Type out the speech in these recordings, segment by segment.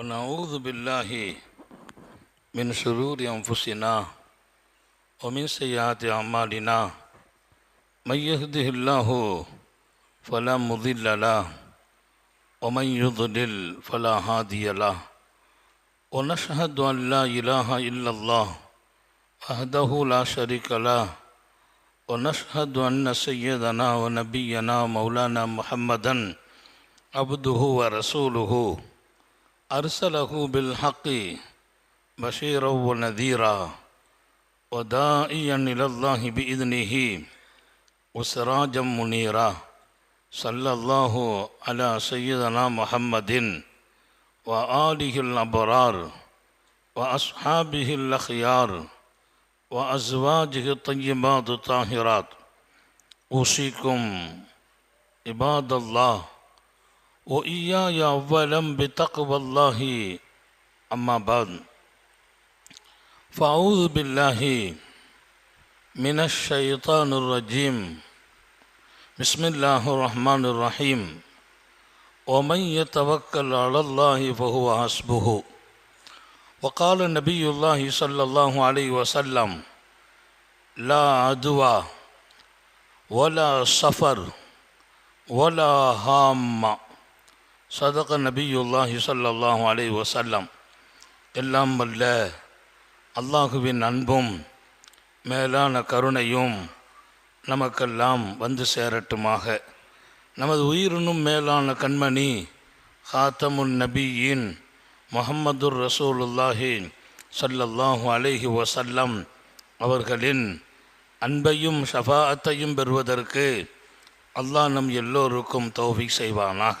ونعوذ بالله من شرور أنفسنا ومن سيئات أعمالنا من يهده الله فلا مضل له ومن يضلل فلا هادي له ونشهد أن لا إله إلا الله وحده لا شريك له ونشهد أن سيدنا ونبينا مولانا محمدا عبده ورسوله أرسله بالحق بشيرا ونذيرا وداعيا إلى الله بإذنه وسراجا منيرا. صلى الله على سيدنا محمد وآله الأبرار وأصحابه الأخيار وأزواجه الطيبات الطاهرات. أوصيكم عباد الله وإياي أولا بتقوى الله أما بعد. فأعوذ بالله من الشيطان الرجيم. بسم الله الرحمن الرحيم. ومن يتوكل على الله فهو حسبه. وقال نبي الله صلى الله عليه وسلم، لا عدوى ولا سفر ولا هام. சதக நபியுல்லாஹி சல்லாஹூ அலை வசல்லம் எல்லாம் வல்ல அல்லாஹுவின் அன்பும் மேலான கருணையும் நமக்கெல்லாம் வந்து சேரட்டுமாக. நமது உயிரினும் மேலான கண்மணி ஹாத்தமுன் நபியின் முகமதுர் ரசூலுல்லாஹி சல்லல்லாஹு அலைஹி வசல்லம் அவர்களின் அன்பையும் ஷஃபாத்தையும் பெறுவதற்கு அல்லாஹ் நம் எல்லோருக்கும் தௌஃபிக் செய்வானாக.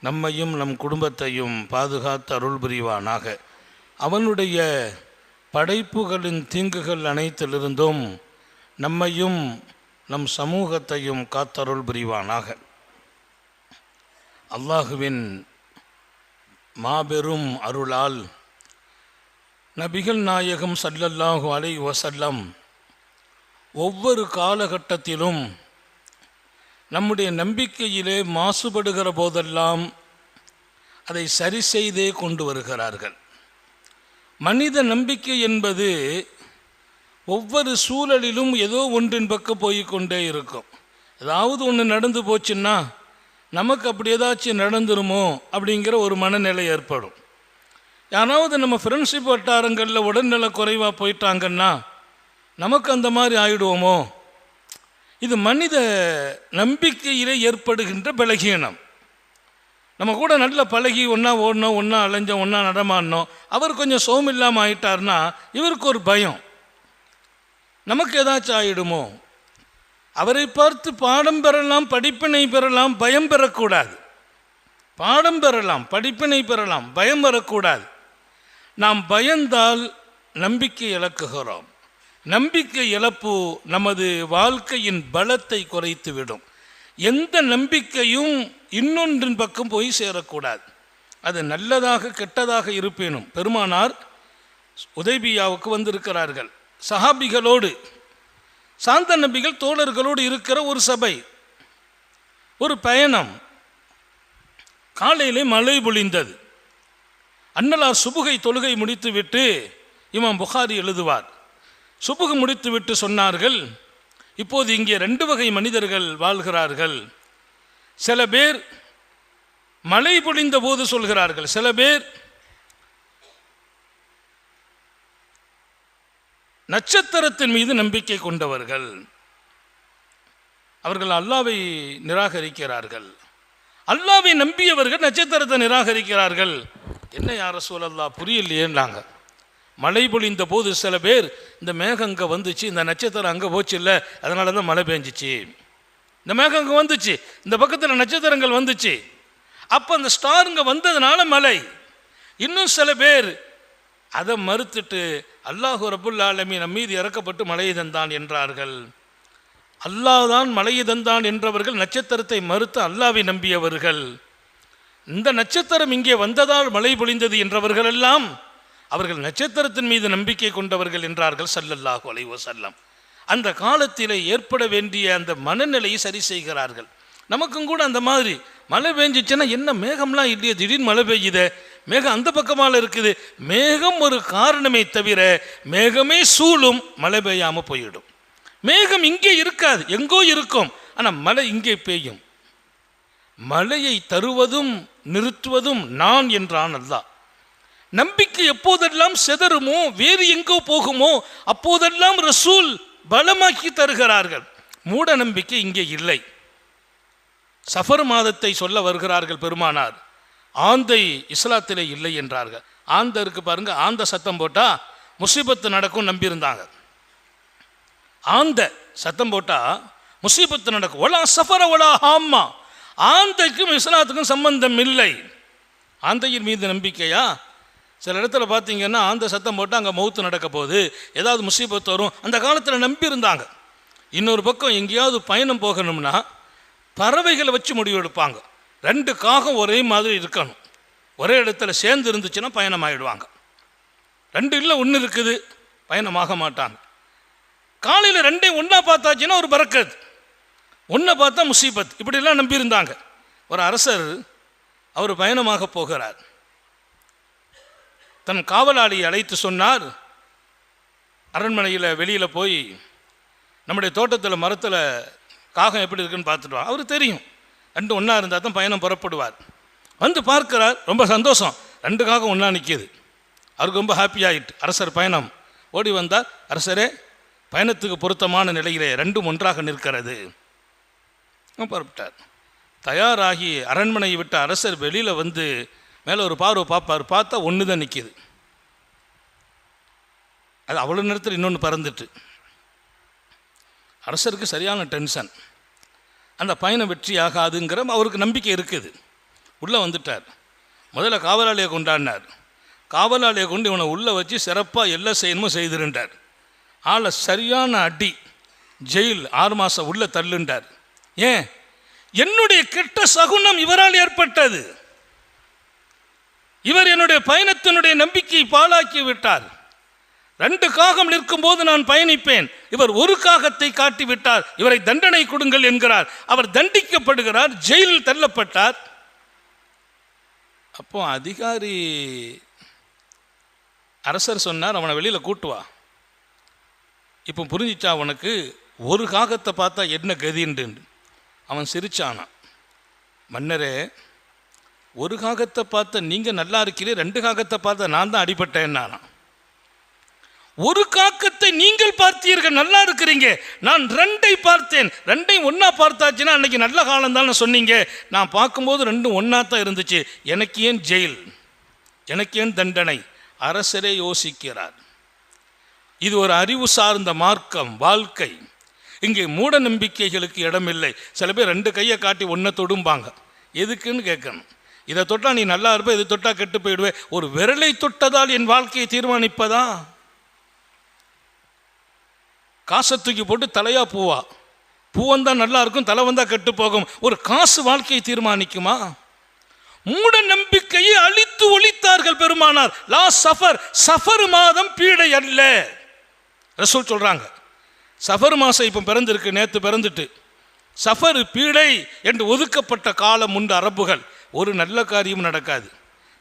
நம்மையும் நம் குடும்பத்தையும் பாதுகாத்து அருள் புரிவானாக. அவனுடைய படைப்புகளின் தீங்குகள் அனைத்திலிருந்தும் நம்மையும் நம் சமூகத்தையும் காத்தருள் புரிவானாக. அல்லாஹுவின் மாபெரும் அருளால் நபிகள் நாயகம் சல்லல்லாஹு அலை வசல்லம் ஒவ்வொரு காலகட்டத்திலும் நம்முடைய நம்பிக்கையிலே மாசுபடுகிற போதெல்லாம் அதை சரி செய்தே கொண்டு வருகிறார்கள். மனித நம்பிக்கை என்பது ஒவ்வொரு சூழலிலும் ஏதோ ஒன்றின் பக்கம் போய்கொண்டே இருக்கும். ஏதாவது ஒன்று நடந்து போச்சுன்னா நமக்கு அப்படி ஏதாச்சும் நடந்துருமோ அப்படிங்கிற ஒரு மனநிலை ஏற்படும். யாராவது நம்ம ஃப்ரெண்ட்ஷிப் வட்டாரங்களில் உடல்நல குறைவாக போயிட்டாங்கன்னா நமக்கு அந்த மாதிரி ஆயிடுவோமோ? இது மனித நம்பிக்கையிலே ஏற்படுகின்ற பலகீனம். நம்ம கூட நல்ல பழகி ஒன்றா ஓடணும் ஒன்றா அலைஞ்சோம் ஒன்றா நடமாடினோம் அவர் கொஞ்சம் சோம் இல்லாமல் ஆயிட்டார்னா இவருக்கு ஒரு பயம். நமக்கு ஏதாச்சும் ஆயிடுமோ? அவரை பார்த்து பாடம் பெறலாம் படிப்பினை பெறலாம் பயம் பெறக்கூடாது. பாடம் பெறலாம் படிப்பினை பெறலாம் பயம் பெறக்கூடாது நாம் பயந்தால் நம்பிக்கை இழக்குகிறோம். நம்பிக்கை இழப்பு நமது வாழ்க்கையின் பலத்தை குறைத்துவிடும். எந்த நம்பிக்கையும் இன்னொன்றின் பக்கம் போய் சேரக்கூடாது. அது நல்லதாக கெட்டதாக இருப்பேனும் பெருமானார் உதய்பியாவுக்கு வந்திருக்கிறார்கள். சஹாபிகளோடு சாந்த நபிகள் தோழர்களோடு இருக்கிற ஒரு சபை ஒரு பயணம். காலையிலே மழை பொழிந்தது. அன்னலார் சுபுகை தொழுகை முடித்துவிட்டு இமாம் புகாரி எழுதுவார். சுபுகு முடித்துவிட்டு சொன்னார்கள் இப்போது இங்கே ரெண்டு வகை மனிதர்கள் வாழ்கிறார்கள். சில பேர் மழை பொழிந்த போது சொல்கிறார்கள் சில பேர் நட்சத்திரத்தின் மீது நம்பிக்கை கொண்டவர்கள். அவர்கள் அல்லாவை நிராகரிக்கிறார்கள். அல்லாவை நம்பியவர்கள் நட்சத்திரத்தை நிராகரிக்கிறார்கள். என்ன யார சூழல்லா புரியலையேன்னாங்க. மழை பொழிந்த போது சில பேர் இந்த மேகம் அங்கே வந்துச்சு இந்த நட்சத்திரம் அங்கே போச்சு இல்லை அதனால தான் மழை பெஞ்சிச்சு. இந்த மேகம் அங்கே வந்துச்சு இந்த பக்கத்தில் நட்சத்திரங்கள் வந்துச்சு. அப்போ அந்த ஸ்டாருங்க வந்ததுனால மழை. இன்னும் சில பேர் அதை மறுத்துட்டு அல்லாஹு ரபுல் ஆலமி நம் மீது இறக்கப்பட்டு மழையை தந்தான் என்றார்கள். அல்லாஹ் தான் மழையை தந்தான் என்றவர்கள் நட்சத்திரத்தை மறுத்து அல்லாவை நம்பியவர்கள். இந்த நட்சத்திரம் இங்கே வந்ததால் மழை பொழிந்தது என்றவர்கள் எல்லாம் அவர்கள் நட்சத்திரத்தின் மீது நம்பிக்கை கொண்டவர்கள் என்றார்கள் சல்லல்லாஹு அலைவோ செல்லம் அந்த காலத்திலே ஏற்பட வேண்டிய அந்த மனநிலையை சரி செய்கிறார்கள். நமக்கும் கூட அந்த மாதிரி மழை பெஞ்சிச்சுன்னா என்ன மேகம்லாம் இல்லையே திடீர்னு மழை பெய்யுதே மேகம் அந்த பக்கமால இருக்குது மேகம் ஒரு காரணமே தவிர மேகமே சூழும் மழை பெய்யாமல் போயிடும். மேகம் இங்கே இருக்காது எங்கோ இருக்கும் ஆனால் மழை இங்கே பெய்யும். மழையை தருவதும் நிறுத்துவதும் நான் என்றான் அல்லாஹ். நம்பிக்கை எப்போதெல்லாம் செதறுமோ வேறு எங்கோ போகுமோ அப்போதெல்லாம் ரசூல் பலமாக்கி தருகிறார்கள். மூட நம்பிக்கை இங்கே இல்லை. சஃபர் மாதத்தை சொல்ல வருகிறார்கள் பெருமானார். ஆந்தை இஸ்லாத்திலே இல்லை என்றார்கள். ஆந்த இருக்கு பாருங்க ஆந்த சத்தம் போட்டா முசீபத்து நடக்கும் நம்பியிருந்தாங்க. ஆந்த சத்தம் போட்டா முசீபத்து நடக்கும். ஒலா சஃபர ஒலா ஆமா ஆந்தைக்கும் இஸ்லாத்துக்கும் சம்பந்தம் இல்லை. ஆந்தையின் மீது நம்பிக்கையா? சில இடத்துல பார்த்தீங்கன்னா அந்த சத்தம் போட்டு அங்கே மௌத்து நடக்க போகுது. ஏதாவது முசீபத்து வரும். அந்த காலத்தில் நம்பியிருந்தாங்க இன்னொரு பக்கம் எங்கேயாவது பயணம் போகணும்னா பறவைகளை வச்சு முடிவு எடுப்பாங்க. ரெண்டு காகம் ஒரே மாதிரி இருக்கணும். ஒரே இடத்துல சேர்ந்து இருந்துச்சுன்னா பயணம் ஆகிடுவாங்க ரெண்டு இல்லை ஒன்று இருக்குது. பயணமாக மாட்டாங்க. காலையில் ரெண்டையும் ஒன்றா பார்த்தாச்சுன்னா ஒரு பறக்கத் ஒன்றை பார்த்தா முசீபத். இப்படிலாம் நம்பியிருந்தாங்க ஒரு அரசர் அவர் பயணமாக போகிறார். தன் காவலாளியை அழைத்து சொன்னார் அரண்மனையில் வெளியில் போய் நம்முடைய தோட்டத்தில் மரத்தில் காகம் எப்படி இருக்குன்னு பார்த்துட்டு அவர் அவருக்கு தெரியும். ரெண்டு ஒன்றா இருந்தால் தான் பயணம் புறப்படுவார். வந்து பார்க்கிறார். ரொம்ப சந்தோஷம். ரெண்டு காகம் ஒன்றா நிற்கிது அவருக்கு ரொம்ப ஹாப்பி ஆகிட்டு அரசர் பயணம். ஓடி வந்தார். அரசரே பயணத்துக்கு பொருத்தமான நிலையிலே ரெண்டும் ஒன்றாக நிற்கிறது. புறப்பட்டார். தயாராகி அரண்மனையை விட்ட அரசர் வெளியில் வந்து மேலே ஒரு பார்வை பார்ப்பார் பார்த்தா ஒன்று தான் நிற்கிது அது அவ்வளோ நேரத்தில் இன்னொன்று பறந்துட்டு. அரசருக்கு சரியான டென்ஷன் அந்த பயணம் வெற்றி ஆகாதுங்கிற அவருக்கு நம்பிக்கை இருக்குது. உள்ளே வந்துட்டார். முதல்ல காவலாளியை கொண்டாடினார். காவலாளியை கொண்டு இவனை உள்ளே வச்சு சிறப்பாக எல்லாம் செய்யணுமோ செய்திருந்தார். ஆளை சரியான அடி ஜெயில் ஆறு மாதம் உள்ளே தள்ளுண்டார். ஏன்? என்னுடைய கெட்ட சகுனம் இவரால் ஏற்பட்டது. இவர் என்னுடைய பயணத்தினுடைய நம்பிக்கையை பாழாக்கி விட்டார். ரெண்டு காகம் நிற்கும் போது நான் பயணிப்பேன். இவர் ஒரு காகத்தை காட்டி விட்டார். இவரை தண்டனை கொடுங்கள் என்கிறார். அவர் தண்டிக்கப்படுகிறார். ஜெயிலில் தள்ளப்பட்டார். அப்போ அதிகாரி அரசர் சொன்னார் அவனை வெளியில் கூட்டுவா இப்போ புரிஞ்சிச்சா அவனுக்கு ஒரு காகத்தை பார்த்தா என்ன கதின்னு அவன் சிரிச்சானான். மன்னரே ஒரு காகத்தை பார்த்த நீங்கள் நல்லா இருக்கிறீ ரெண்டு காகத்தை பார்த்த நான் தான் அடிபட்டேன் நானா ஒரு காக்கத்தை நீங்கள் பார்த்தீர்கள் நல்லா இருக்கிறீங்க. நான் ரெண்டை பார்த்தேன். ரெண்டையும் ஒன்றா பார்த்தாச்சுன்னா அன்னைக்கு நல்ல காலம் தான் சொன்னீங்க. நான் பார்க்கும்போது ரெண்டும் ஒன்றா தான் இருந்துச்சு. எனக்கு ஏன் ஜெயில்? எனக்கு ஏன் தண்டனை? அரசரே யோசிக்கிறார். இது ஒரு அறிவு சார்ந்த மார்க்கம் வாழ்க்கை. இங்கே மூட நம்பிக்கைகளுக்கு இடமில்லை. சில பேர் ரெண்டு கையை காட்டி ஒன்றை தொடும்பாங்க. எதுக்குன்னு கேட்கணும். இதை தொட்டால் நீ நல்லா இருப்ப இதை தொட்டால் கெட்டு போயிடுவே. ஒரு விரலை தொட்டதால் என் வாழ்க்கையை தீர்மானிப்பதா? காசை தூக்கி போட்டு தலையா பூவா? பூ வந்தால் நல்லா இருக்கும் தலை வந்தால் கெட்டு போகும். ஒரு காசு வாழ்க்கையை தீர்மானிக்குமா? மூட நம்பிக்கையை அழித்து ஒழித்தார்கள் பெருமானார். லா சஃபர் சஃபர் மாதம் பீடை அல்ல. ரசூல் சொல்றாங்க சஃபர் மாதம் இப்போ பிறந்திருக்கு நேற்று பிறந்துட்டு. சஃபர் பீடை என்று ஒதுக்கப்பட்ட காலம் உண்டு அரபுகள். ஒரு நல்ல காரியமும் நடக்காது.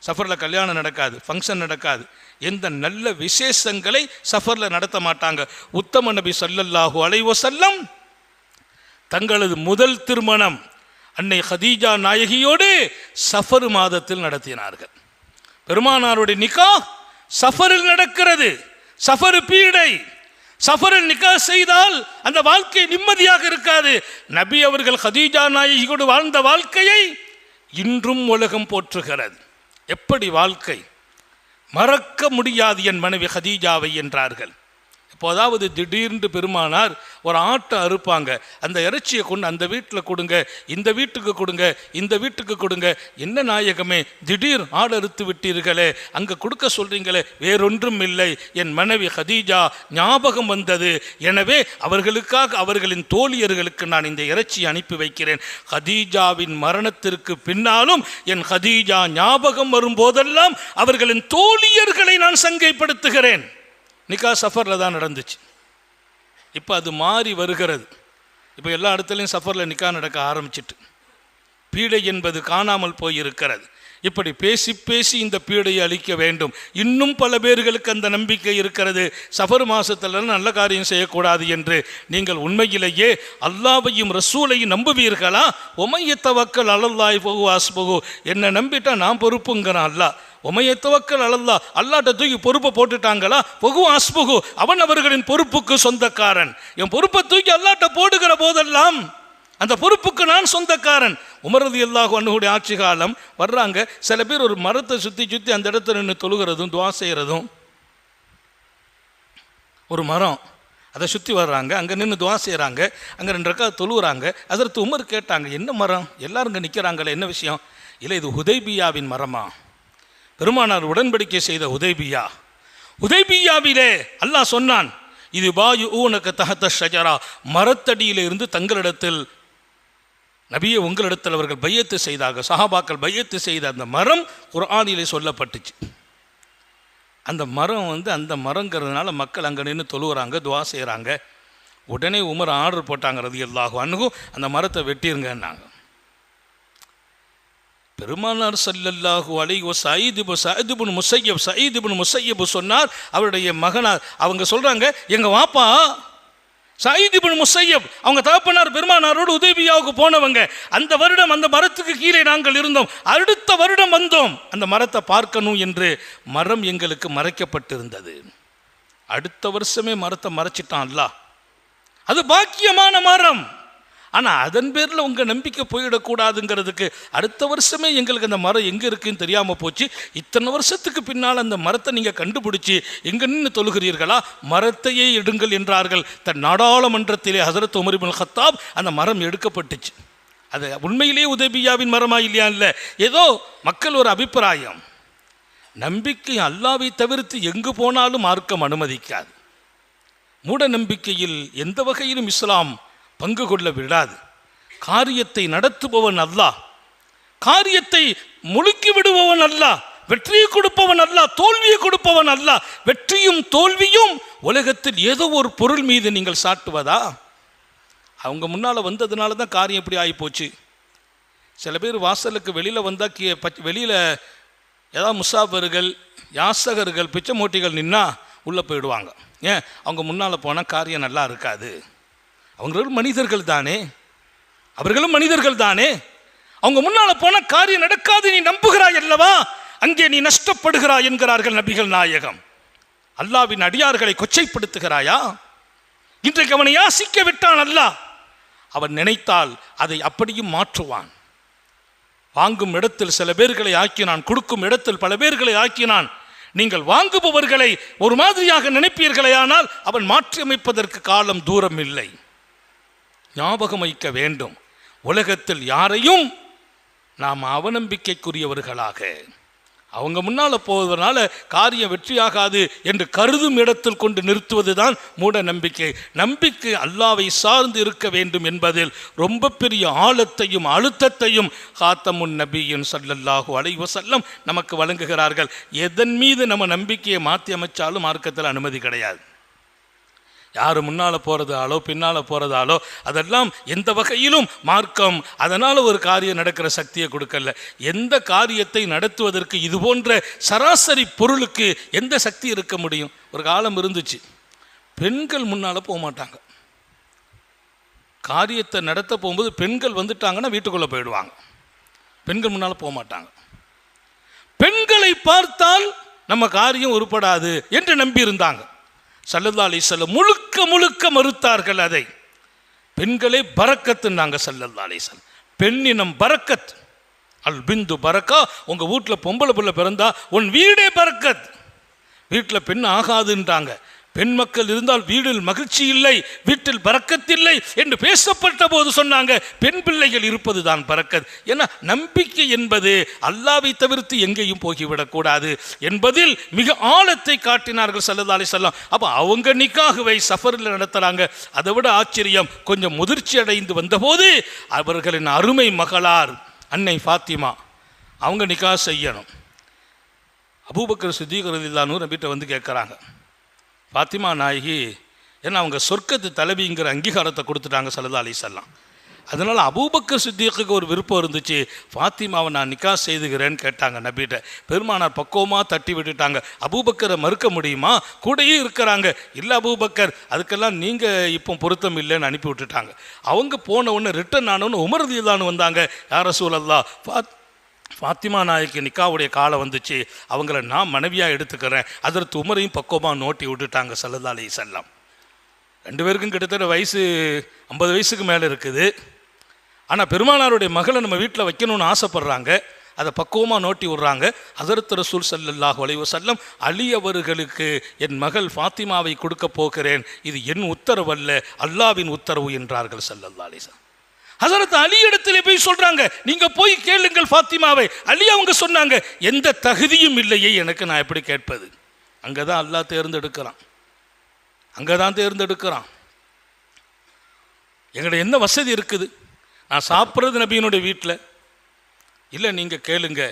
சஃபரில் கல்யாணம் நடக்காது ஃபங்க்ஷன் நடக்காது. எந்த நல்ல விசேஷங்களை சஃபரில் நடத்த மாட்டாங்க. உத்தம நபி சல்லல்லாஹூ அலைவோ செல்லம் தங்களது முதல் திருமணம் அன்னை ஹதீஜா நாயகியோடு சஃபர் மாதத்தில் நடத்தினார்கள். பெருமானாருடைய நிக்கா சஃபரில் நடக்கிறது. சஃபர் பீடை சஃபரில் நிக்கா செய்தால் அந்த வாழ்க்கை நிம்மதியாக இருக்காது. நபி அவர்கள் ஹதீஜா நாயகியோடு வாழ்ந்த வாழ்க்கையை இன்றும் உலகம் போற்றுகிறது. எப்படி வாழ்க்கை? மறக்க முடியாது என் மனைவி ஹதீஜாவை என்றார்கள். இப்போதாவது திடீர்னு பெருமானார் ஒரு ஆட்டை அறுப்பாங்க. அந்த இறைச்சியை கொண்டு அந்த வீட்டில் கொடுங்க இந்த வீட்டுக்கு கொடுங்க இந்த வீட்டுக்கு கொடுங்க. என்ன நாயகமே திடீர் ஆடு அறுத்து விட்டீர்களே அங்கே கொடுக்க சொல்கிறீங்களே வேறொன்றும் இல்லை. என் மனைவி ஹதீஜா ஞாபகம் வந்தது. எனவே அவர்களுக்காக அவர்களின் தோழியர்களுக்கு நான் இந்த இறைச்சி அனுப்பி வைக்கிறேன். ஹதீஜாவின் மரணத்திற்கு பின்னாலும் என் ஹதீஜா ஞாபகம் வரும்போதெல்லாம் அவர்களின் தோழியர்களை நான் சங்கைப்படுத்துகிறேன். நிக்கா சஃபரில் தான் நடந்துச்சு. இப்போ அது மாறி வருகிறது. இப்போ எல்லா இடத்துலையும் சஃபரில் நிக்கா நடக்க ஆரம்பிச்சிட்டு. பீடை என்பது காணாமல் போயிருக்கிறது. இப்படி பேசி பேசி இந்த பீடையை அழிக்க வேண்டும். இன்னும் பல பேர்களுக்கு அந்த நம்பிக்கை இருக்கிறது. சஃபர் மாசத்துல நல்ல காரியம் செய்யக்கூடாது என்று. நீங்கள் உண்மையிலேயே அல்லாவையும் ரசூலையும் நம்புவீர்களா? உமையத்தவக்கல் அலல்லாய் போகு ஆஸ்பகு என்னை நம்பிட்டா நான் பொறுப்புங்கிறான் அல்லாஹ். உமையத்தவக்கல் அலல்லா அல்லாட்ட தூக்கி பொறுப்பை போட்டுட்டாங்களா? பொகு ஆஸ்பகு அவன் அவர்களின் பொறுப்புக்கு சொந்தக்காரன். என் பொறுப்பை தூக்கி அல்லாட்ட போடுகிற போதெல்லாம் அந்த பொறுப்புக்கு நான் சொந்தக்காரன். உமரது அல்லாஹ் அன்னுடைய ஆட்சி காலம் வர்றாங்க. சில பேர் ஒரு மரத்தை சுற்றி சுற்றி அந்த இடத்துல நின்று தொழுகிறதும் துவா செய்கிறதும் ஒரு மரம் அதை சுற்றி வர்றாங்க. அங்கே நின்று துவா செய்கிறாங்க அங்கே ரெண்டு ரக்கா தொழுகிறாங்க அதற்கு உமர் கேட்டாங்க என்ன மரம்? எல்லாரும் இங்கே நிற்கிறாங்களே என்ன விஷயம்? இல்லை இது ஹுதைபியாவின் மரமா? பெருமானார் உடன்படிக்கை செய்த உதைபியா உதைபியாவிலே அல்லாஹ் சொன்னான் இது பாயு ஊனக்கு தகத்த ஷஜரா. மரத்தடியிலிருந்து தங்களிடத்தில் நபியை உங்களிடத்தில் அவர்கள் பையத்து செய்தாக சஹாபாக்கள் பையத்து செய்த அந்த மரம் குர்ஆனிலே சொல்லப்பட்டுச்சு. அந்த மரம் வந்து அந்த மரங்கிறதுனால மக்கள் அங்கே நின்று தொழுவுறாங்க துவா செய்கிறாங்க உடனே உமர் ஆர்டர் போட்டாங்க ரதி எல்லாகும் அன்னுக்கும் அந்த மரத்தை வெட்டிருங்கன்னாங்க. பெருமானார் சல்லல்லாஹு அலைஹி சயிதுபு சயிதுபுன் முசையப் சயிதுபுன் முசையப் சொன்னார் அவருடைய மகனார் அவங்க சொல்கிறாங்க எங்கள் வாப்பா சயீதுபுன் முசையப் அவங்க தகப்பனார் பெருமானாரோடு உதவியாவுக்கு போனவங்க. அந்த வருடம் அந்த மரத்துக்கு கீழே நாங்கள் இருந்தோம். அடுத்த வருடம் வந்தோம். அந்த மரத்தை பார்க்கணும் என்று மரம் எங்களுக்கு மறைக்கப்பட்டிருந்தது. அடுத்த வருஷமே மரத்தை மறைச்சிட்டான் அல்ல அது பாக்கியமான மரம். ஆனால் அதன் பேரில் உங்கள் நம்பிக்கை போயிடக்கூடாதுங்கிறதுக்கு அடுத்த வருஷமே எங்களுக்கு அந்த மரம் எங்கே இருக்குன்னு தெரியாமல் போச்சு. இத்தனை வருஷத்துக்கு பின்னால் அந்த மரத்தை நீங்கள் கண்டுபிடிச்சி எங்கே நின்று தொழுகிறீர்களா? மரத்தையே எடுங்கள் என்றார்கள். தன் நாடாளுமன்றத்திலே ஹசரத் உமரிபுல் ஹத்தாப் அந்த மரம் எடுக்கப்பட்டுச்சு. அது உண்மையிலேயே உதவியாவின் மரமா இல்லையா? இல்லை. ஏதோ மக்கள் ஒரு அபிப்பிராயம். நம்பிக்கை அல்லாவை தவிர்த்து எங்கு போனாலும் மார்க்கம் அனுமதிக்காது. மூட நம்பிக்கையில் எந்த வகையிலும் இஸ்லாம் பங்கு கொள்ள விடாது. காரியத்தை நடத்துபவன் அல்லாஹ். காரியத்தை முழுக்கி விடுபவன் அல்லாஹ். வெற்றியை கொடுப்பவன் அல்ல தோல்வியை கொடுப்பவன் அல்ல வெற்றியும் தோல்வியும் உலகத்தில் ஏதோ ஒரு பொருள் மீது நீங்கள் சாட்டுவதா? அவங்க முன்னால் வந்ததுனால தான் காரியம் இப்படி ஆகிப்போச்சு. சில பேர் வாசலுக்கு வெளியில் வந்தால் கீ பச் வெளியில் ஏதாவது முசாபர்கள் யாசகர்கள் பிச்சை மூட்டிகள் நின்னா உள்ளே போயிடுவாங்க. ஏன்? அவங்க முன்னால் போனால் காரியம் நல்லா இருக்காது. அவங்களும் மனிதர்கள் தானே? அவர்களும் மனிதர்கள் தானே? அவங்க முன்னால் போனால் காரியம் நடக்காது நீ நம்புகிறாய் அல்லவா? அங்கே நீ நஷ்டப்படுகிறாய் என்கிறார்கள் நபிகள் நாயகம். அல்லாவின் அடியார்களை கொச்சைப்படுத்துகிறாயா? இன்றைக்கு அவனை யாசிக்க விட்டான் அல்லாஹ் அவன் நினைத்தால் அதை அப்படியும் மாற்றுவான். வாங்கும் இடத்தில் சில பேர்களை ஆக்கினான் கொடுக்கும் இடத்தில் பல பேர்களை ஆக்கினான். நீங்கள் வாங்குபவர்களை ஒரு மாதிரியாக நினைப்பீர்களே ஆனால் அவன் மாற்றியமைப்பதற்கு காலம் தூரம் இல்லை. ஞாபகம் வைக்க வேண்டும். உலகத்தில் யாரையும் நாம் அவநம்பிக்கைக்குரியவர்களாக. அவங்க முன்னால் போவதனால காரியம் வெற்றியாகாது என்று கருதும் இடத்தில் கொண்டு நிறுத்துவதுதான் மூட நம்பிக்கை. நம்பிக்கை அல்லாவை சார்ந்து இருக்க வேண்டும் என்பதில் ரொம்ப பெரிய ஆழத்தையும் அழுத்தத்தையும் காத்தமுன் நபியின் சல்லல்லாஹு அலைவ செல்லம் நமக்கு வழங்குகிறார்கள். எதன் மீது நம்ம நம்பிக்கையை மாற்றி அமைச்சாலும் மார்க்கத்தில் அனுமதி கிடையாது. யார் முன்னால் போகிறதாலோ பின்னால் போகிறதாலோ அதெல்லாம் எந்த வகையிலும் மார்க்கம் அதனால் ஒரு காரியம் நடக்கிற சக்தியை கொடுக்கல. எந்த காரியத்தை நடத்துவதற்கு இது போன்ற சராசரி பொருளுக்கு எந்த சக்தி இருக்க முடியும்? ஒரு காலம் இருந்துச்சு. பெண்கள் முன்னால் போக மாட்டாங்க. காரியத்தை நடத்த போகும்போது பெண்கள் வந்துட்டாங்கன்னா வீட்டுக்குள்ளே போயிடுவாங்க. பெண்கள் முன்னால் போக மாட்டாங்க. பெண்களை பார்த்தால் நம்ம காரியம் உருப்படாது என்று நம்பியிருந்தாங்க. சல்லல்லா அலிசல்லம் முழுக்க முழுக்க மறுத்தார்கள் அதை. பெண்களே பறக்கத்துன்னாங்க சல்லல்லா அலிசல்லம் பெண்ணினம் பறக்கத். அல் பிந்து பறக்கா உங்கள் வீட்டில் பொம்பளை பிள்ளை பிறந்தா உன் வீடே பறக்கத். வீட்டில் பெண் ஆகாதுன்றாங்க. பெண் மக்கள் இருந்தால் வீடில் மகிழ்ச்சி இல்லை வீட்டில் பறக்கத்தில்லை என்று பேசப்பட்ட போது சொன்னாங்க பெண் பிள்ளைகள் இருப்பது தான் பறக்கத். ஏன்னா நம்பிக்கை என்பது அல்லாவை தவிர்த்து எங்கேயும் போகிவிடக்கூடாது என்பதில் மிக ஆழத்தை காட்டினார்கள் சல்லதா அலி சொல்லம் அப்போ அவங்க நிக்காகவை சஃபரில் நடத்துகிறாங்க அதை விட ஆச்சரியம் கொஞ்சம் முதிர்ச்சி அடைந்து வந்தபோது அவர்களின் அருமை மகளார் அன்னை ஃபாத்திமா அவங்க நிக்கா செய்யணும். அபூபக்கர் சித்திகரதில்லான்னு நம்பிட்ட வந்து கேட்குறாங்க ஃபாத்திமா நாயகி ஏன்னா அவங்க சொர்க்கத்து தலைவிங்கிற அங்கீகாரத்தை கொடுத்துட்டாங்க சல்லா அலிசல்லாம் அதனால் அபூபக்கர் சித்தியக்கு ஒரு விருப்பம் இருந்துச்சு. ஃபாத்திமாவை நான் நிக்கா செய்துகிறேன்னு கேட்டாங்க நபிகிட்ட. பெருமானார் பக்குவமாக தட்டி விட்டுட்டாங்க. அபூபக்கரை மறுக்க முடியுமா? கூடயே இருக்கிறாங்க. இல்லை அபூபக்கர் அதுக்கெல்லாம் நீங்கள் இப்போ பொருத்தம் இல்லைன்னு அனுப்பி விட்டுட்டாங்க. அவங்க போன உடனே ரிட்டர்ன் ஆனவொன்னு உமரதியிலான்னு வந்தாங்க. யார சூழல்லா ஃபாத் ஃபாத்திமா நாயக்கு நிக்காவுடைய காலம் வந்துச்சு. அவங்கள நான் மனைவியாக எடுத்துக்கிறேன். அதற்கு உமரையும் பக்குவமாக நோட்டி விட்டுட்டாங்க சல்லல்லா அலி செல்லம் ரெண்டு பேருக்கும் கிட்டத்தட்ட வயசு ஐம்பது வயசுக்கு மேலே இருக்குது. ஆனால் பெருமானாருடைய மகளை நம்ம வீட்டில் வைக்கணும்னு ஆசைப்பட்றாங்க. அதை பக்குவமாக நோட்டி விடுறாங்க. அதரத்து ரசூல் சல்லல்லாஹு அலைஹி செல்லம் அலி அவர்களுக்கு என் மகள் ஃபாத்திமாவை கொடுக்க போகிறேன். இது என் உத்தரவல்ல அல்லாவின் உத்தரவு என்றார்கள் சல்லல்லா அலிசா ஹசரத் அலி இடத்துல போய் சொல்றாங்க. நீங்க போய் கேளுங்கள் ஃபாத்திமாவை. அலி அவங்க சொன்னாங்க எந்த தகுதியும் இல்லையே எனக்கு நான் எப்படி கேட்பது? அங்கே தான் அல்லா தேர்ந்தெடுக்கிறான். அங்கே தான் தேர்ந்தெடுக்கிறான். எங்கள்ட்ட என்ன வசதி இருக்குது? நான் சாப்பிட்றது நபியினுடைய வீட்டில் இல்லை நீங்கள் கேளுங்க.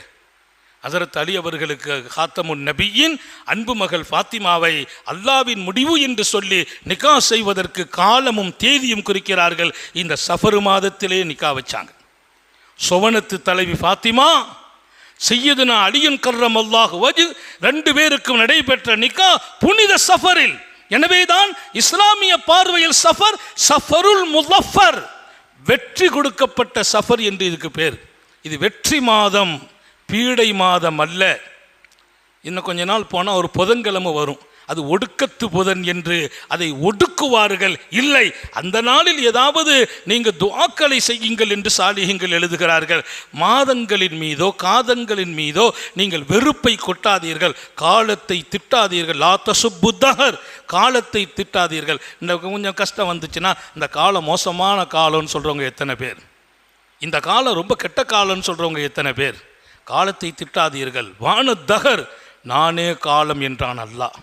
ஹசரத் அலி அவர்களுக்கு ஹாத்தமுன் நபியின் அன்பு மகள் ஃபாத்திமாவை அல்லாவின் முடிவு என்று சொல்லி நிக்கா செய்வதற்கு காலமும் தேதியும் குறிக்கிறார்கள். இந்த சஃபரு மாதத்திலே நிக்கா வச்சாங்க. சுவனத்து தலைவி ஃபாத்திமா செய்யதுனா அலியன் கர்ரம் அல்லாஹ் வஜு ரெண்டு பேருக்கும் நடைபெற்ற நிக்கா புனித சஃபரில். எனவேதான் இஸ்லாமிய பார்வையில் சஃபர் சஃபருல் முலஃபர் வெற்றி கொடுக்கப்பட்ட சஃபர் என்று இதுக்கு பேர். இது வெற்றி மாதம். பீடை மாதம் அல்ல. இன்னும் கொஞ்ச நாள் போனால் ஒரு புதன்கிழமை வரும். அது ஒடுக்கத்து புதன் என்று அதை ஒடுக்குவார்கள். இல்லை அந்த நாளில் ஏதாவது நீங்கள் துவாக்களை செய்யுங்கள் என்று சாலிகங்கள் எழுதுகிறார்கள். மாதங்களின் மீதோ காதங்களின் மீதோ நீங்கள் வெறுப்பை கொட்டாதீர்கள். காலத்தை திட்டாதீர்கள். லாத்த சுப்புத்தகர் காலத்தை திட்டாதீர்கள். இந்த கொஞ்சம் கஷ்டம் வந்துச்சுன்னா இந்த காலம் மோசமான காலம்னு சொல்கிறவங்க எத்தனை பேர்? இந்த காலம் ரொம்ப கெட்ட காலம்னு சொல்கிறவங்க எத்தனை பேர்? காலத்தை திட்டாதீர்கள். வானதகர் நானே காலம் என்றான் அல்லாஹ்.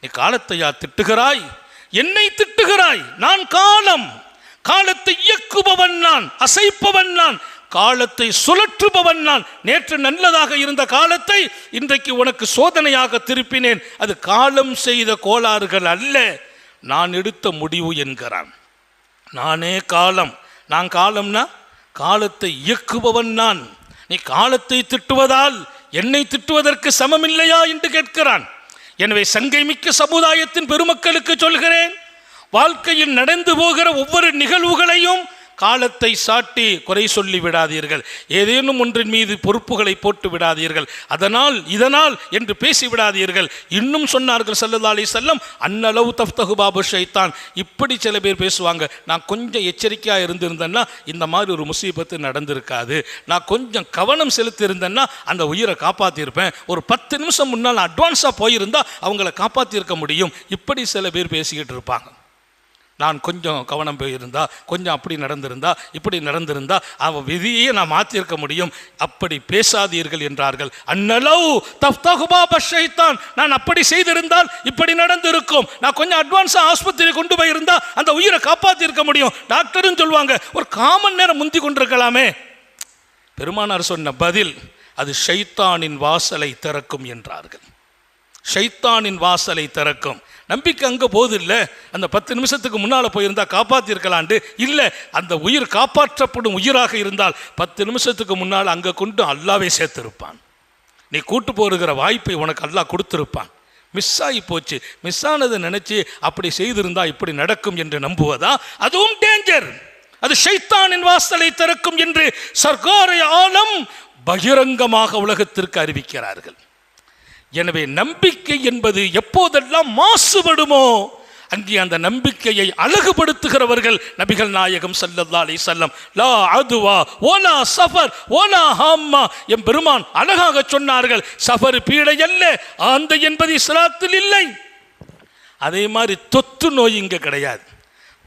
நீ காலத்தையா திட்டுகிறாய்? என்னை திட்டுகிறாய்? நான் காலம். காலத்தை இயக்குபவன் நான் அசைப்பவன் நான் காலத்தை சுழற்றுபவன் நான். நேற்று நல்லதாக இருந்த காலத்தை இன்றைக்கு உனக்கு சோதனையாக திருப்பினேன். அது காலம் செய்த கோளாறுகள் அல்ல. நான் எடுத்த முடிவு என்கிறான். நானே காலம். நான் காலம்னா காலத்தை இயக்குபவன் நான். நீ காலத்தை திட்டுவதால் என்னை திட்டுவதற்கு சமமில்லையா என்று கேட்கிறான். எனவே சங்கை மிக்க சமுதாயத்தின் பெருமக்களுக்கு சொல்கிறேன் வாழ்க்கையில் நடந்து போகிற ஒவ்வொரு நிகழ்வுகளையும் காலத்தை சாட்டி குறை சொல்லி விடாதீர்கள். ஏதேனும் ஒன்றின் மீது பொறுப்புகளை போட்டு விடாதீர்கள். அதனால் இதனால் என்று பேசி விடாதீர்கள். இன்னும் சொன்னார்கள் சல்லல்லா அலி செல்லம் அன்னளவு தஃப்தகு பாபு ஷைத்தான். இப்படி சில பேர் பேசுவாங்க. நான் கொஞ்சம் எச்சரிக்கையாக இருந்திருந்தேன்னா இந்த மாதிரி ஒரு முசீபத்து நடந்திருக்காது. நான் கொஞ்சம் கவனம் செலுத்தியிருந்தேன்னா அந்த உயிரை காப்பாற்றியிருப்பேன் ஒரு பத்து நிமிஷம் முன்னால் அட்வான்ஸாக போயிருந்தால் அவங்கள காப்பாற்றியிருக்க முடியும். இப்படி சில பேர் பேசிக்கிட்டு இருப்பாங்க. நான் கொஞ்சம் கவனம் போயிருந்தா கொஞ்சம் அப்படி நடந்திருந்தா இப்படி நடந்திருந்தா அவன் விதியை நான் மாற்றிருக்க முடியும். அப்படி பேசாதீர்கள் என்றார்கள். அன்னலவ் தஃப்தகுபா பஷைத்தான். நான் அப்படி செய்திருந்தால் இப்படி நடந்திருக்கும். நான் கொஞ்சம் அட்வான்ஸாக ஆஸ்பத்திரி கொண்டு போயிருந்தா அந்த உயிரை காப்பாற்றிருக்க முடியும். டாக்டரும் சொல்லுவாங்க. ஒரு காமன் நேரம் முந்தி கொண்டிருக்கலாமே. பெருமானார் சொன்ன பதில் அது ஷைத்தானின் வாசலை திறக்கும் என்றார்கள். ஷைத்தானின் வாசலை திறக்கும். நம்பிக்கை அங்கே போது இல்லை அந்த பத்து நிமிஷத்துக்கு முன்னால் போயிருந்தால் காப்பாற்றிருக்கலான்ட்டு இல்லை அந்த உயிர் காப்பாற்றப்படும் உயிராக இருந்தால் பத்து நிமிஷத்துக்கு முன்னால் அங்கே கொண்டு அல்லாவே சேர்த்துருப்பான். நீ கூட்டு போருகிற வாய்ப்பை உனக்கு அல்லாஹ் கொடுத்துருப்பான். மிஸ் ஆகி போச்சு. மிஸ் ஆனதை நினச்சி அப்படி செய்திருந்தா இப்படி நடக்கும் என்று நம்புவதா? அதுவும் டேஞ்சர் அது ஷைத்தானின் வாசலை திறக்கும் என்று சர்க்காரை ஆலம் பகிரங்கமாக உலகத்திற்கு அறிவிக்கிறார்கள். எனவே நம்பிக்கை என்பது எப்போதெல்லாம் மாசுபடுமோ அங்கே அந்த நம்பிக்கையை அழகுபடுத்துகிறவர்கள் நபிகள் நாயகம் சல்லல்லா அலி செல்லம் லா அதுவா ஓலா சஃபர் ஓலா ஹாம்மா என் பெருமான் அழகாக சொன்னார்கள் சஃபர் பீடை அல்ல ஆந்தை என்பது இஸ்லாத்தில் இல்லை. அதே மாதிரி தொத்து நோய் இங்கே கிடையாது.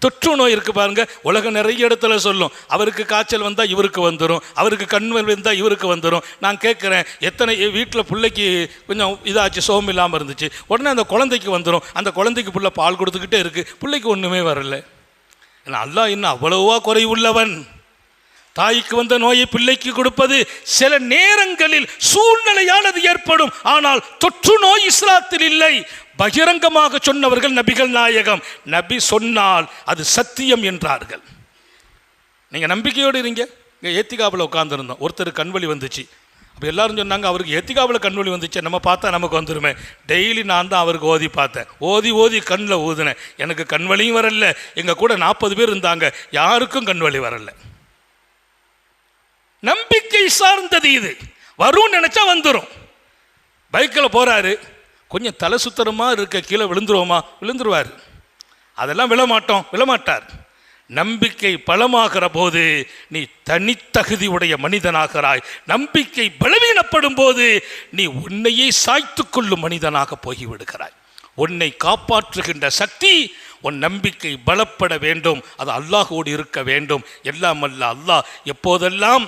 தொற்று நோய் இருக்குது பாருங்க. உலகம் நிறைய இடத்துல சொல்லும். அவருக்கு காய்ச்சல் வந்தால் இவருக்கு வந்துடும் அவருக்கு கண் வந்தால் இவருக்கு வந்துடும் நான் கேட்குறேன் எத்தனை வீட்டில் பிள்ளைக்கு கொஞ்சம் இதாச்சு சோகம் இல்லாமல் இருந்துச்சு. உடனே அந்த குழந்தைக்கு வந்துடும் அந்த குழந்தைக்கு புள்ள பால் கொடுத்துக்கிட்டே இருக்குது பிள்ளைக்கு ஒன்றுமே வரல. ஏன்னா அல்லாஹ் இன்னும் அவ்வளவா குறைவுள்ளவன். தாய்க்கு வந்த நோயை பிள்ளைக்கு கொடுப்பது சில நேரங்களில் சூழ்நிலையானது ஏற்படும். ஆனால் தொற்று நோய் இஸ்லாத்தில் இல்லை. பகிரங்கமாக சொன்னவர்கள் நபிகள் நாயகம். நபி சொன்னால் அது சத்தியம் என்றார்கள். நீங்கள் நம்பிக்கையோடு இருங்க. இங்கே ஏத்திகாவில் உட்காந்துருந்தோம் ஒருத்தர் கண்வழி வந்துச்சு. அப்போ எல்லாரும் சொன்னாங்க அவருக்கு ஏத்திகாவில் கண்வழி வந்துச்சு. நம்ம பார்த்தா நமக்கு வந்துருமே. டெய்லி நான் தான் அவருக்கு ஓதி பார்த்தேன். ஓதி ஓதி கண்ணில் ஊதுனேன். எனக்கு கண்வழியும் வரல. எங்கள் கூட நாற்பது பேர் இருந்தாங்க. யாருக்கும் கண்வழி வரல. நம்பிக்கை சார்ந்தது இது. வரும்னு நினச்சா வந்துடும் பைக்கில் போகிறாரு கொஞ்சம் தலை சுத்தரமாக இருக்க கீழே விழுந்துருவோமா? விழுந்துருவார். அதெல்லாம் விழமாட்டோம் விழமாட்டார். நம்பிக்கை பலமாகிற போது நீ தனித்தகுதி உடைய மனிதனாகிறாய். நம்பிக்கை பலவீனப்படும் போது நீ உன்னையே சாய்த்து கொள்ளும் மனிதனாக போய்விடுகிறாய் உன்னை காப்பாற்றுகின்ற சக்தி உன் நம்பிக்கை பலப்பட வேண்டும். அது அல்லாஹோடு இருக்க வேண்டும். எல்லாம் அல்ல அல்லாஹ் எப்போதெல்லாம்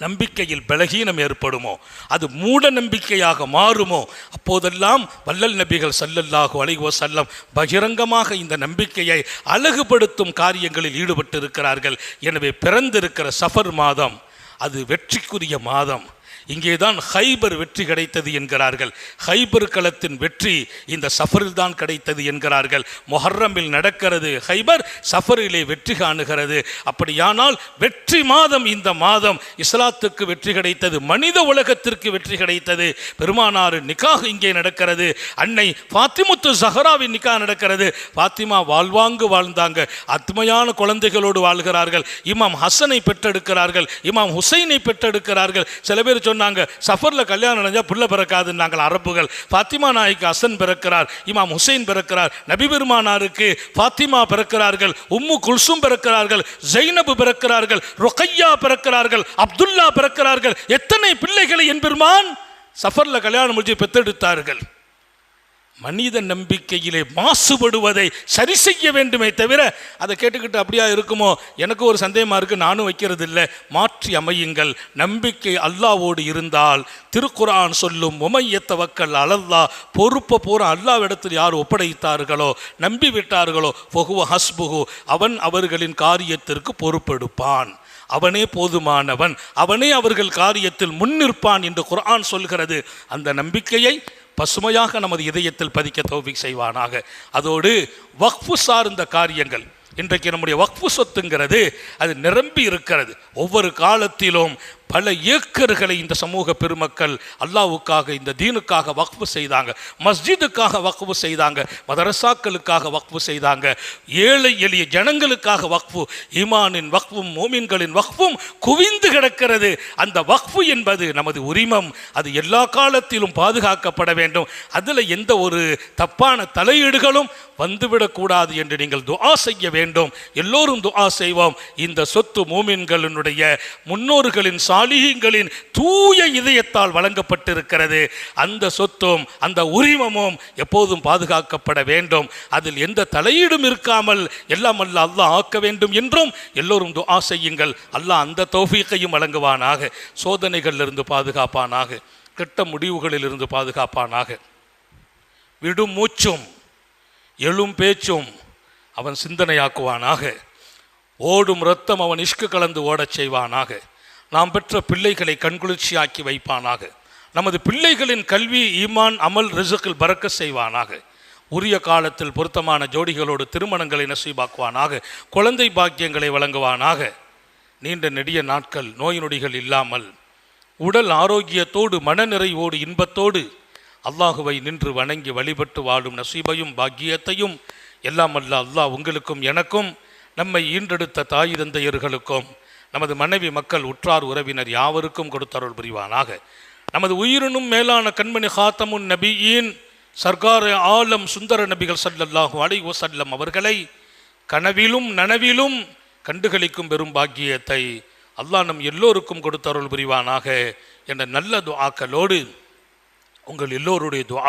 நம்பிக்கையில் பலகீனம் ஏற்படுமோ? அது மூட நம்பிக்கையாக மாறுமோ? அப்போதெல்லாம் வல்லல் நபிகள் சல்லல்லாஹு அலைவோ செல்லம் பகிரங்கமாக இந்த நம்பிக்கையை அழகுபடுத்தும் காரியங்களில் ஈடுபட்டிருக்கிறார்கள். எனவே பிறந்திருக்கிற சஃபர் மாதம் அது வெற்றிக்குரிய மாதம். இங்கேதான் ஹைபர் வெற்றி கிடைத்தது என்கிறார்கள். ஹைபர் களத்தின் வெற்றி இந்த சஃபரில் தான் கிடைத்தது என்கிறார்கள். மொஹர்ரமில் நடக்கிறது ஹைபர் சஃபரிலே வெற்றி காணுகிறது. அப்படியானால் வெற்றி மாதம் இந்த மாதம் இஸ்லாத்துக்கு வெற்றி கிடைத்தது மனித உலகத்திற்கு வெற்றி கிடைத்தது. பெருமானாறு நிக்காக இங்கே நடக்கிறது அன்னை ஃபாத்திமுத்து சஹராவின் நிக்கா நடக்கிறது. ஃபாத்திமா வாழ்வாங்கு வாழ்ந்தாங்க அத்மையான குழந்தைகளோடு வாழ்கிறார்கள். இமாம் ஹசனை பெற்றெடுக்கிறார்கள் இமாம் ஹுசைனை பெற்றெடுக்கிறார்கள். சில பேர் சொன்னாங்க சஃபரில் கல்யாணம் நடந்தால் புள்ள பிறக்காது நாங்கள் அரபுகள் ஃபாத்திமா நாய்க்கு அசன் பிறக்கிறார் இமாம் ஹுசைன் பிறக்கிறார் நபி பெருமானாருக்கு ஃபாத்திமா பிறக்கிறார்கள் உம்மு குல்சும் பிறக்கிறார்கள் ஜைனபு பிறக்கிறார்கள் ரொக்கையா பிறக்கிறார்கள் அப்துல்லா பிறக்கிறார்கள். எத்தனை பிள்ளைகளை என் பெருமான் சஃபர்ல கல்யாணம் முடிச்சு பெத்தெடுத்தார்கள். மனித நம்பிக்கையிலே மாசுபடுவதை சரி செய்ய வேண்டுமே தவிர அதை கேட்டுக்கிட்டு அப்படியா இருக்குமோ? எனக்கு ஒரு சந்தேகமாக இருக்குது நானும் வைக்கிறது இல்லை மாற்றி அமையுங்கள். நம்பிக்கை அல்லாவோடு இருந்தால் திருக்குரான் சொல்லும் உமையத்த வக்கல் அலல்லா பொறுப்பை பூரா அல்லாவிடத்தில் யார் ஒப்படைத்தார்களோ நம்பி விட்டார்களோ பொகுவ ஹஸ்புகு அவன் அவர்களின் காரியத்திற்கு பொறுப்பெடுப்பான். அவனே போதுமானவன். அவனே அவர்கள் காரியத்தில் முன்னிற்பான் என்று குரான் சொல்கிறது. அந்த நம்பிக்கையை பசுமையாக நமது இதயத்தில் பதிக்க தௌபிக் செய்வானாக. அதோடு வக்ஃபு சார்ந்த காரியங்கள். இன்றைக்கு நம்முடைய வக்ஃபு சொத்துங்கிறது அது நிரம்பி இருக்கிறது. ஒவ்வொரு காலத்திலும் பல ஏக்கர்களை இந்த சமூக பெருமக்கள் அல்லாவுக்காக இந்த தீனுக்காக வக்ஃபு செய்தாங்க. மஸ்ஜிதுக்காக வக்ஃபு செய்தாங்க. மதரசாக்களுக்காக வக்ஃபு செய்தாங்க. ஏழை எளிய ஜனங்களுக்காக வக்ஃபு. ஈமானின் வக்ஃபும் மோமின்களின் வக்ஃபும் குவிந்து கிடக்கிறது. அந்த வக்ஃபு என்பது நமது உரிமம். அது எல்லா காலத்திலும் பாதுகாக்கப்பட வேண்டும். அதில் எந்த ஒரு தப்பான தலையீடுகளும் வந்துவிடக்கூடாது என்று நீங்கள் துஆ செய்ய வேண்டும். எல்லோரும் துஆ செய்வோம். இந்த சொத்து மூமின்களினுடைய முன்னோர்களின் சாலிகங்களின் தூய இதயத்தால் வழங்கப்பட்டிருக்கிறது. அந்த சொத்தும் அந்த உரிமமும் எப்போதும் பாதுகாக்கப்பட வேண்டும். அதில் எந்த தலையீடும் இருக்காமல் எல்லாம் அல்ல அல்லாஹ் ஆக்க வேண்டும் என்றும் எல்லோரும் துஆ செய்யுங்கள். அல்லாஹ் அந்த தௌஃபீக்கையும் வழங்குவானாக. சோதனைகளிலிருந்து பாதுகாப்பானாக. கெட்ட முடிவுகளிலிருந்து பாதுகாப்பானாக. விடும் மூச்சும் எழும் பேச்சும் அவன் சிந்தனையாக்குவானாக. ஓடும் ரத்தம் அவன் இஷ்கு கலந்து ஓடச் செய்வானாக. நாம் பெற்ற பிள்ளைகளை கண்குளிர்ச்சியாக்கி வைப்பானாக. நமது பிள்ளைகளின் கல்வி ஈமான் அமல் ரிசுக்கில் பறக்க செய்வானாக. உரிய காலத்தில் பொருத்தமான ஜோடிகளோடு திருமணங்களை நசீபாக்குவானாக. குழந்தை பாக்கியங்களை வழங்குவானாக. நீண்ட நெடிய நாட்கள் நோய் நொடிகள் இல்லாமல் உடல் ஆரோக்கியத்தோடு மனநிறைவோடு இன்பத்தோடு அல்லாஹுவை நின்று வணங்கி வழிபட்டு வாழும் நசீபையும் பாக்கியத்தையும் எல்லாம் அல்ல அல்லாஹ் உங்களுக்கும் எனக்கும் நம்மை ஈன்றெடுத்த தாய் தந்தையர்களுக்கும் நமது மனைவி மக்கள் உற்றார் உறவினர் யாவருக்கும் கொடுத்தருள் புரிவானாக. நமது உயிரினும் மேலான கண்மணி ஹாத்தமுன் நபியின் சர்க்கார ஆலம் சுந்தர நபிகள் சல்லல்லாஹு அலை வஸல்லம் அவர்களை கனவிலும் நனவிலும் கண்டுகளிக்கும் பெரும் பாக்கியத்தை அல்லாஹ் நம் எல்லோருக்கும் கொடுத்தருள் புரிவானாக. என்ற நல்ல துஆக்களோடு உங்கள் எல்லோருடைய துஆ